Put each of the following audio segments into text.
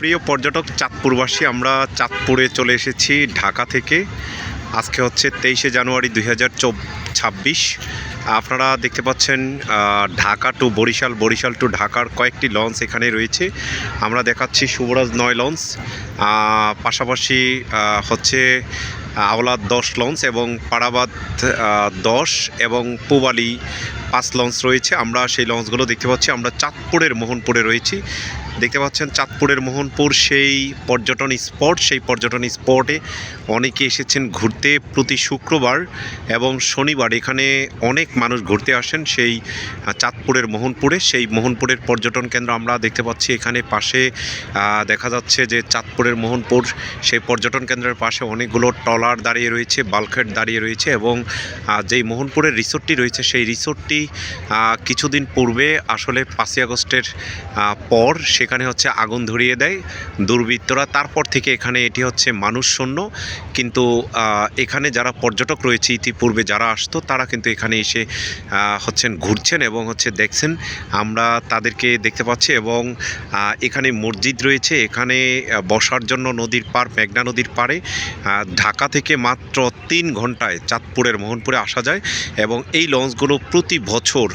প্রিয় পর্যটক, চাঁদপুরবাসী, আমরা চাঁদপুরে চলে এসেছি ঢাকা থেকে। আজকে হচ্ছে তেইশে জানুয়ারি দুই হাজার ছাব্বিশ আপনারা দেখতে পাচ্ছেন ঢাকা টু বরিশাল বরিশাল টু ঢাকার কয়েকটি লঞ্চ এখানে রয়েছে। আমরা দেখাচ্ছি শুভরাজ নয় লঞ্চ পাশাপাশি হচ্ছে, আওলাদ দশ লঞ্চ এবং পাড়াবাদ দশ এবং পুবালি পাঁচ লঞ্চ রয়েছে। আমরা সেই লঞ্চগুলো দেখতে পাচ্ছি। আমরা চাঁদপুরের মোহনপুরে রয়েছি। দেখতে পাচ্ছেন চাঁদপুরের মোহনপুর সেই পর্যটন স্পট। সেই পর্যটন স্পটে অনেকে এসেছেন ঘুরতে প্রতি শুক্রবার এবং শনিবার। এখানে অনেক মানুষ ঘুরতে আসেন সেই চাঁদপুরের মোহনপুরে। সেই মোহনপুরের পর্যটন কেন্দ্র আমরা দেখতে পাচ্ছি এখানে পাশে। দেখা যাচ্ছে যে চাঁদপুরের মোহনপুর সেই পর্যটন কেন্দ্রের পাশে অনেকগুলো ট্রলার দাঁড়িয়ে রয়েছে, বালখেট দাঁড়িয়ে রয়েছে এবং যেই মোহনপুরের রিসোর্টটি রয়েছে সেই রিসোর্টটি কিছুদিন পূর্বে, আসলে পাঁচই আগস্টের পর সেখানে হচ্ছে আগুন ধরিয়ে দেয় দুর্বৃত্তরা। তারপর থেকে এখানে এটি হচ্ছে মানুষ শূন্য কিন্তু এখানে যারা পর্যটক রয়েছে, ইতিপূর্বে যারা আসতো, তারা কিন্তু এখানে এসে হচ্ছেন, ঘুরছেন এবং হচ্ছে দেখছেন। আমরা তাদেরকে দেখতে পাচ্ছি এবং এখানে মসজিদ রয়েছে। এখানে বসার জন্য নদীর পার মেঘনা নদীর পাড়ে ঢাকা থেকে মাত্র তিন ঘন্টায় চাঁদপুরের মোহনপুরে আসা যায় এবং এই লঞ্চগুলো প্রতি বছর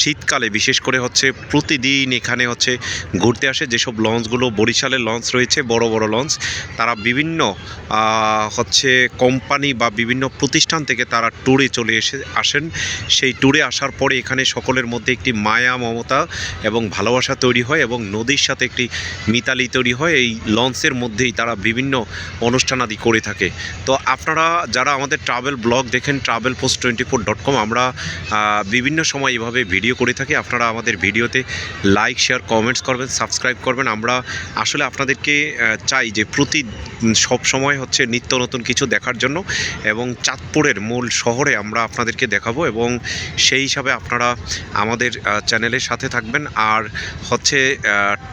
শীতকালে বিশেষ করে হচ্ছে প্রতিদিন এখানে হচ্ছে ঘুরতে আসে যেসব লঞ্চগুলো, বরিশালের লঞ্চ রয়েছে, বড় বড় লঞ্চ, তারা বিভিন্ন হচ্ছে কোম্পানি বা বিভিন্ন প্রতিষ্ঠান থেকে তারা ট্যুরে চলে এসে, আসেন। সেই ট্যুরে আসার পরে এখানে সকলের মধ্যে একটি মায়া, মমতা এবং ভালোবাসা তৈরি হয় এবং নদীর সাথে একটি মিতালি তৈরি হয়। এই লঞ্চের মধ্যেই তারা বিভিন্ন অনুষ্ঠানাদি করে থাকে। তো আপনারা যারা আমাদের ট্রাভেল ব্লগ দেখেন travel post twenty four dot com আমরা বিভিন্ন সময় এভাবে ভিডিও করে থাকি। আপনারা আমাদের ভিডিওতে লাইক শেয়ার কমেন্টস করবেন সাবস্ক্রাইব করবেন। আমরা আসলে আপনাদেরকে চাই যে প্রতি সব সময় হচ্ছে নিত্য নতুন কিছু দেখার জন্য এবং চাঁদপুরের মূল শহরে আমরা আপনাদেরকে দেখাবো এবং সেই হিসাবে আপনারা আমাদের চ্যানেলের সাথে থাকবেন। আর হচ্ছে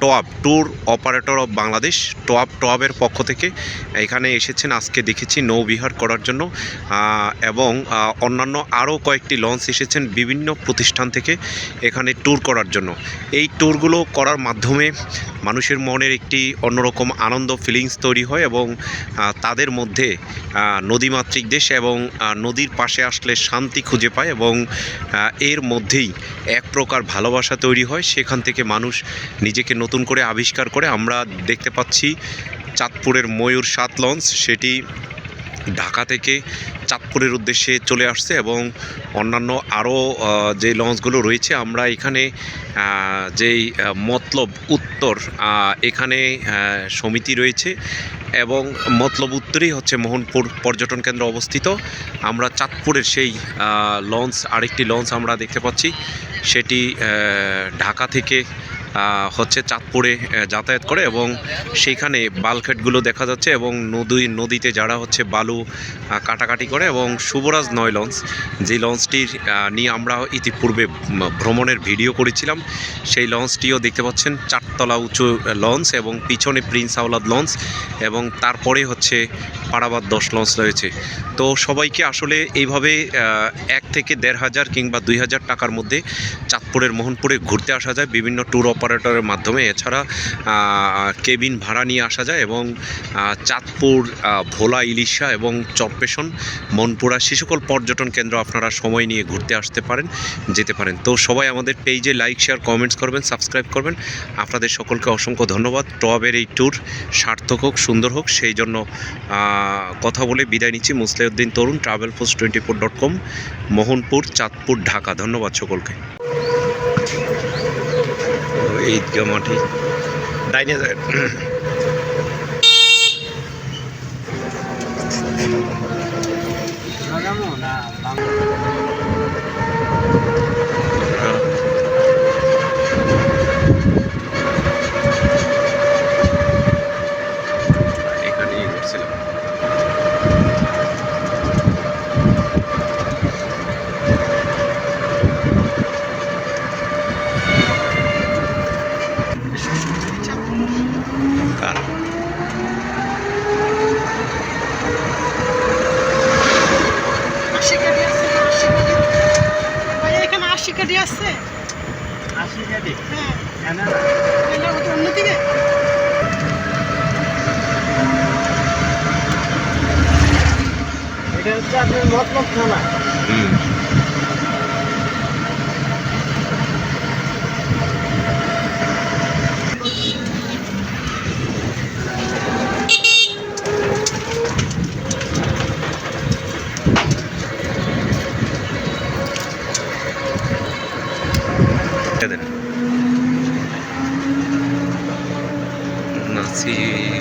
TOAB tour operator of Bangladesh TOAB টোয়াবের পক্ষ থেকে এখানে এসেছেন। আজকে দেখেছি নৌবিহার করার জন্য। এবং অন্যান্য আরও কয়েকটি লঞ্চ এসেছেন বিভিন্ন প্রতিষ্ঠান থেকে এখানে ট্যুর করার জন্য। এই ট্যুরগুলো করার মাধ্যমে মানুষের মনের একটি অন্যরকম আনন্দ ফিলিংস তৈরি হয় এবং তাদের মধ্যে নদীমাতৃক দেশ এবং নদীর পাশে আসলে শান্তি খুঁজে পায় এবং এর মধ্যেই এক প্রকার ভালোবাসা তৈরি হয়। সেখান থেকে মানুষ নিজেকে নতুন করে আবিষ্কার করে। আমরা দেখতে পাচ্ছি চাঁদপুরের ময়ূর সাত লঞ্চ। সেটি ঢাকা থেকে চাঁদপুরের উদ্দেশ্যে চলে আসছে এবং অন্যান্য আরও যে লঞ্চগুলো রয়েছে, আমরা এখানে যেই মতলব উত্তর এখানে সমিতি রয়েছে এবং মতলব উত্তরেই হচ্ছে মোহনপুর পর্যটন কেন্দ্র অবস্থিত। আমরা চাঁদপুরের সেই লঞ্চ, আরেকটি লঞ্চ আমরা দেখতে পাচ্ছি। সেটি ঢাকা থেকে হচ্ছে চাঁদপুরে যাতায়াত করে এবং সেইখানে বালখেটগুলো দেখা যাচ্ছে এবং নদী, নদীতে যারা হচ্ছে বালু কাটাকাটি করে এবং শুভরাজ নয় লঞ্চ, যে লঞ্চটির নিয়ে আমরা ইতিপূর্বে ভ্রমণের ভিডিও করেছিলাম, সেই লঞ্চটিও দেখতে পাচ্ছেন চারতলা উঁচু লঞ্চ এবং পিছনে প্রিন্স আওলাদ লঞ্চ এবং তারপরে হচ্ছে পাড়াবাদ দশ লঞ্চ রয়েছে। তো সবাইকে আসলে এইভাবে এক থেকে দেড় হাজার কিংবা দুই হাজার টাকার মধ্যে চাঁদপুরের মোহনপুরে ঘুরতে আসা যায়, বিভিন্ন ট্যুর অপারেটরের মাধ্যমে। এছাড়া কেবিন ভাড়া নিয়ে আসা যায় এবং চাঁদপুর ভোলা, ইলিশা এবং চরপেশন, মনপুরা শিশুকল পর্যটন কেন্দ্র আপনারা সময় নিয়ে ঘুরতে আসতে পারেন, যেতে পারেন। তো সবাই আমাদের পেজে লাইক শেয়ার কমেন্টস করবেন সাবস্ক্রাইব করবেন। আপনাদের সকলকে অসংখ্য ধন্যবাদ। টবের এই ট্যুর সার্থক হোক সুন্দর হোক সেই জন্য কথা বলে বিদায় নিচ্ছি। Musliuddin Tarun travel post twenty four dot com Mohanpur Chandpur Dhaka. ধন্যবাদ সকলকে। ঈদগাহ মাঠে ডাইনে যায়। আসছে? আশি গাড়ি হ্যাঁ। অন্যদিকে এটা হচ্ছে আপনার মতলব থানা। see.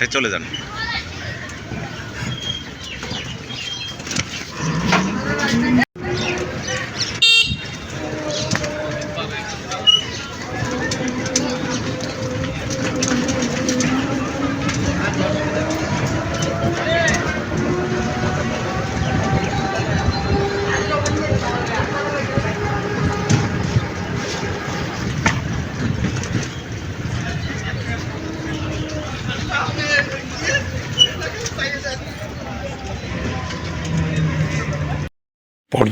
ঘাটে চলে যান।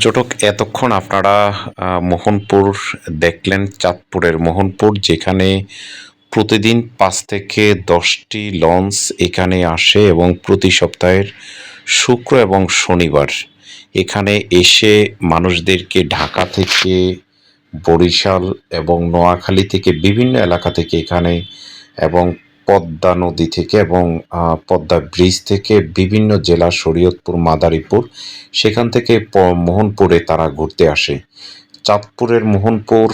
পর্যটক এতক্ষণ আপনারা মোহনপুর দেখলেন, চাঁদপুরের মোহনপুর, যেখানে প্রতিদিন পাঁচ থেকে দশটি লঞ্চ এখানে আসে এবং প্রতি সপ্তাহের শুক্র এবং শনিবার এখানে এসে মানুষদেরকে ঢাকা থেকে বরিশাল এবং নোয়াখালী থেকে বিভিন্ন এলাকা থেকে এখানে এবং পদ্মা নদী থেকে এবং পদ্মা ব্রিজ থেকে বিভিন্ন জেলা শরীয়তপুর, মাদারীপুর, সেখান থেকে মোহনপুরে তারা ঘুরতে আসে। চাঁদপুরের মোহনপুর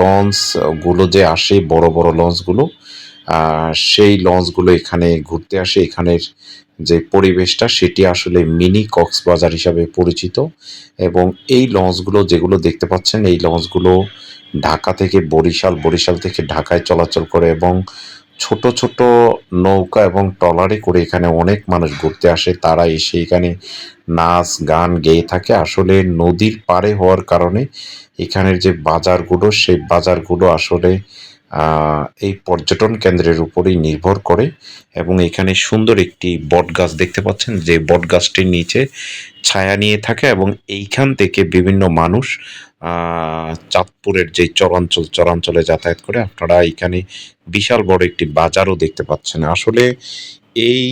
লঞ্চগুলো যে আসে, বড় বড় লঞ্চগুলো সেই লঞ্চগুলো এখানে ঘুরতে আসে। এখানের যে পরিবেশটা সেটি আসলে মিনি কক্সবাজার হিসাবে পরিচিত এবং এই লঞ্চগুলো যেগুলো দেখতে পাচ্ছেন, এই লঞ্চগুলো ঢাকা থেকে বরিশাল বরিশাল থেকে ঢাকায় চলাচল করে এবং ছোট ছোট নৌকা এবং ট্রলারে করে এখানে অনেক মানুষ ঘুরতে আসে। তারা এসে এখানে নাচ, গান গেয়ে থাকে। আসলে নদীর পারে হওয়ার কারণে এখানের যে বাজারগুলো, সেই বাজারগুলো আসলে এই পর্যটন কেন্দ্রের উপরেই নির্ভর করে এবং এখানে সুন্দর একটি বট গাছ দেখতে পাচ্ছেন। যে বট গাছটির নিচে ছায়া নিয়ে থাকে এবং এইখান থেকে বিভিন্ন মানুষ চাঁদপুরের যে চরাঞ্চল, চরাঞ্চলে যাতায়াত করে আপনারা এখানে বিশাল বড় একটি বাজারও দেখতে পাচ্ছেন। আসলে এই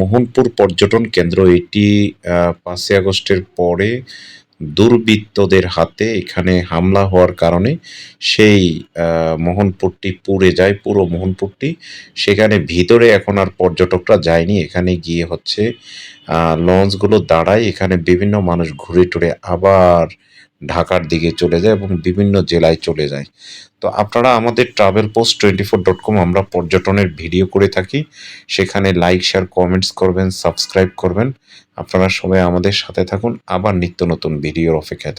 মোহনপুর পর্যটন কেন্দ্র, এটি পাঁচই আগস্টের পরে দুর্বৃত্তদের হাতে এখানে হামলা হওয়ার কারণে সেই মোহনপুরটি পুড়ে যায়, পুরো মোহনপুরটি। সেখানে ভিতরে এখন আর পর্যটকরা যায়নি, এখানে গিয়ে হচ্ছে লঞ্চগুলো দাঁড়ায়, এখানে বিভিন্ন মানুষ ঘুরে টুরে আবার ঢাকার দিকে চলে যায় এবং বিভিন্ন জেলায় চলে যায়। তো আপনারা আমাদের travel post twenty four dot com আমরা পর্যটনের ভিডিও করে থাকি। সেখানে লাইক শেয়ার কমেন্টস করবেন সাবস্ক্রাইব করবেন। আপনারা সবাই আমাদের সাথে থাকুন। আবার নিত্য নতুন ভিডিওর অপেক্ষায়